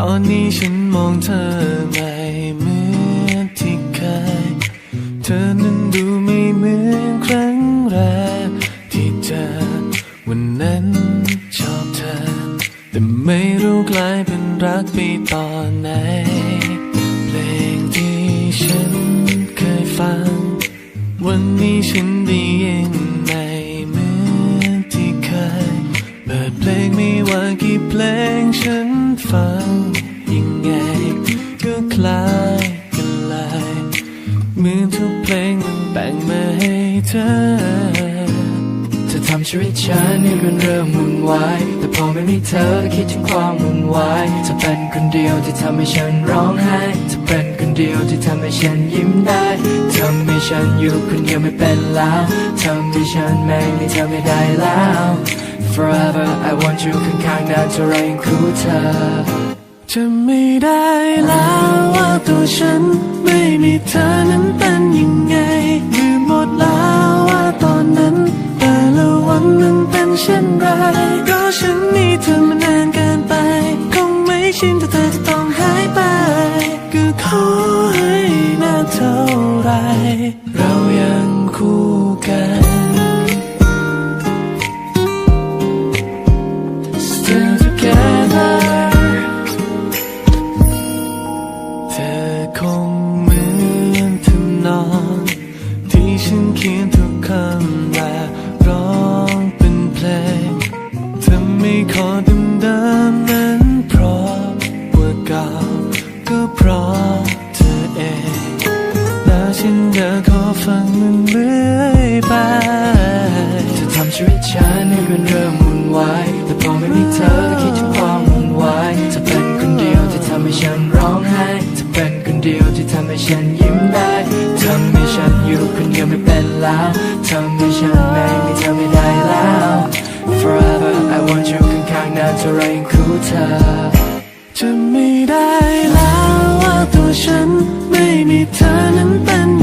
ตอนนี้ฉันมองเธอไม่เหมือนที่เคย เธอนั้นดูไม่เหมือนครั้งแรกที่เจอวันนั้นชอบเธอ แต่ไม่รู้กลายเป็นรักไปตอนไหน เพลงที่ฉันเคยฟัง วันนี้ฉันได้ยินไม่เหมือนที่เคย เปิดเพลงไม่ว่ากี่เพลงฉัน ฟังยังไงก็คล้ายกันเลยเหมือนทุกเพลงมันแต่งมาให้เธอจะทำชีวิตฉันให้มันเริ่มวุ่นวายแต่พอไม่มีเธอคิดถึงความวุ่นวายเธอเป็นคนเดียวที่ทำให้ฉันร้องไห้เธอเป็นคนเดียวที่ทำให้ฉันยิ้มได้ทำให้ฉันอยู่คนเดียวไม่เป็นแล้วทำให้ฉันไม่มีเธอไม่ได้แล้ว Forever I want you ข้างๆนานเท่าไรยังคู่เธอจะไม่ได้แล้วว่าตัวฉันไม่มีเธอนั้นเป็นยังไงลืมหมดแล้วว่าตอนนั้น แต่ละวันนั้นเป็นเช่นไรก็ฉันมีเธอมานานเกินไป คงไม่ชินถ้าเธอจะต้องหายไปก็ขอให้นานเท่าไร เรายังคู่ แล้วฉันจะขอฟังมันเรื่อยไปจะทำชีวิตฉันให้มันเริ่มวุ่นวายแต่พอไม่มีเธอก็คิดถึงความวุ่นวายเธอเป็นคนเดียวที่ทำให้ฉันร้องไห้เธอเป็นคนเดียวที่ทำให้ฉันยิ้มได้ทำให้ฉันอยู่คนเดียวไม่เป็นแล้วทำให้ฉันไม่มีเธอไม่ได้แล้ว Forever I want you ข้างๆนานเท่าไรยังคู่เธอจะไม่ได้แล้วว่าตัวฉันไม่มีเธอนั้นเป็น